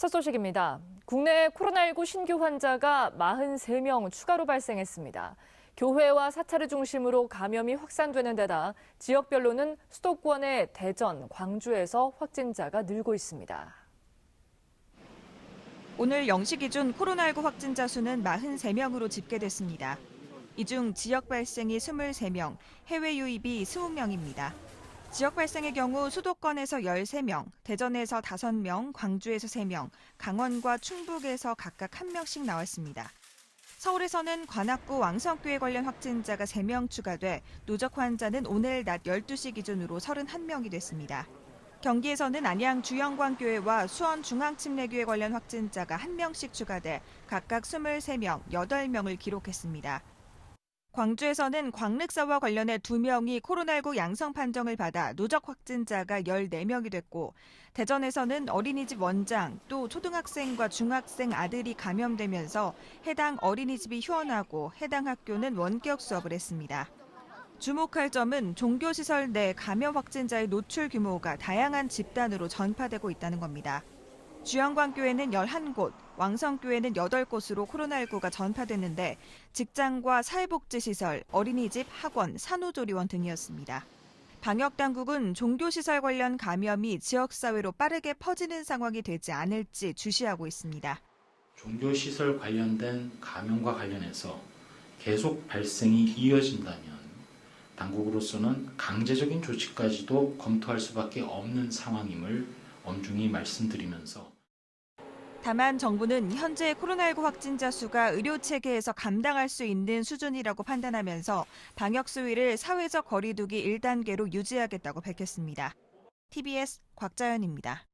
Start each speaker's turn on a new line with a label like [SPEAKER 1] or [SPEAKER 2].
[SPEAKER 1] 첫 소식입니다. 국내 코로나19 신규 환자가 43명 추가로 발생했습니다. 교회와 사찰을 중심으로 감염이 확산되는 데다 지역별로는 수도권의 대전, 광주에서 확진자가 늘고 있습니다.
[SPEAKER 2] 오늘 0시 기준 코로나19 확진자 수는 43명으로 집계됐습니다. 이 중 지역 발생이 23명, 해외 유입이 20명입니다. 지역 발생의 경우 수도권에서 13명, 대전에서 5명, 광주에서 3명, 강원과 충북에서 각각 1명씩 나왔습니다. 서울에서는 관악구 왕성교회 관련 확진자가 3명 추가돼 누적 환자는 오늘 낮 12시 기준으로 31명이 됐습니다. 경기에서는 안양 주영광교회와 수원 중앙침례교회 관련 확진자가 1명씩 추가돼 각각 23명, 8명을 기록했습니다. 광주에서는 광륵사와 관련해 2명이 코로나19 양성 판정을 받아 누적 확진자가 14명이 됐고 대전에서는 어린이집 원장 또 초등학생과 중학생 아들이 감염되면서 해당 어린이집이 휴원하고 해당 학교는 원격 수업을 했습니다. 주목할 점은 종교시설 내 감염 확진자의 노출 규모가 다양한 집단으로 전파되고 있다는 겁니다. 주영광교회는 11곳, 왕성교회는 8곳으로 코로나19가 전파됐는데 직장과 사회복지시설, 어린이집, 학원, 산후조리원 등이었습니다. 방역당국은 종교시설 관련 감염이 지역사회로 빠르게 퍼지는 상황이 되지 않을지 주시하고 있습니다.
[SPEAKER 3] 종교시설 관련된 감염과 관련해서 계속 발생이 이어진다면 당국으로서는 강제적인 조치까지도 검토할 수밖에 없는 상황임을 엄중히 말씀드리면서
[SPEAKER 2] 다만 정부는 현재 코로나19 확진자 수가 의료 체계에서 감당할 수 있는 수준이라고 판단하면서 방역 수위를 사회적 거리두기 1단계로 유지하겠다고 밝혔습니다. TBS 곽자연입니다.